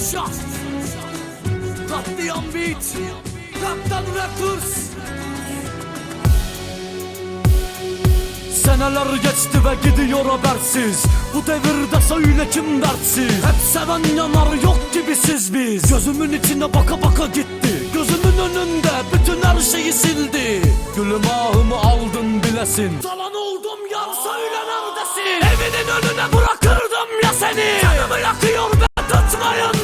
şah Katliam beat Kaptan Records Seneler geçti ve gidiyor habersiz. Bu devirde söyle kim dertsiz? Hep seven yanar yok gibisiz biz. Gözümün içine baka baka gitti. Gözümün önünde bütün her şeyi sildi. Gülüm ahımı aldın bilesin. Talan oldum yar söyle neredesin Evinin önüne bırakırdım ya seni. Canımı yakıyor be tutmayın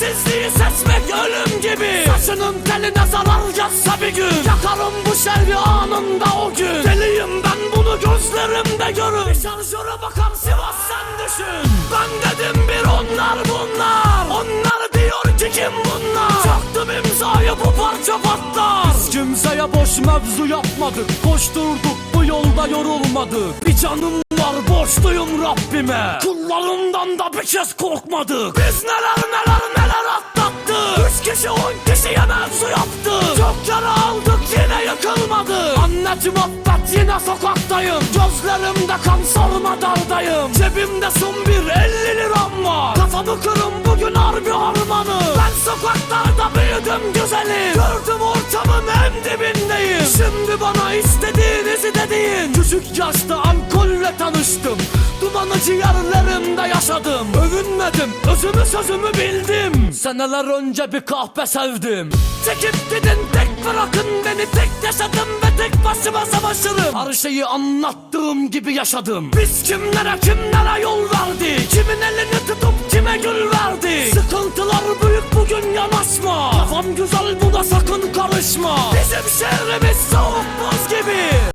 Sensizliği seçmek ölüm gibi. Saçının teline zarar yazsa bir gün. Yakarım bu şehri anında o gün. Deliyim ben bunu gözlerimde görün. Bir şarjöre bakan Sivas sen düşün. Ben dedim bir onlar bunlar. Onlar diyor ki kim bunlar? Çaktım imzayı bu parça patlar. Biz kimseye boş mevzu yapmadık. Koşturduk bu yolda yorulmadık. Bir canım var borçluyum Rabbime. Kullarından da bir kez korkmadık. Biz neler neler neler atlattık. Üç kişi on kişiye mevzu yaptık. Çok yara aldık yine yıkılmadık. Anneciğim affet yine sokaktayım. Gözlerimde kan sorma daldayım Cebimde son bir elli liram var. Kafamı kırın bugün harbi harmanı Ben sokaklarda büyüdüm güzelim. Gördüm ortamın en dibindeyim Şimdi bana istediğinizi dediğin Küçük yaşta alkolle tanıştım. Dumanı ciğerlerimde yaşadım. Övünmedim özümü sözümü bildim. Seneler önce bir kahpe sevdim. Çekip gidin tek bırakın beni. Tek yaşadım ve tek başıma savaşırım. Her şeyi anlattığım gibi yaşadım. Biz kimlere kimlere yol verdik? Kimin elini tutup kime gül Sıkıntılar büyük bugün yanaşma. Kafam güzel buna sakın karışma. Bizim şehrimiz buz gibi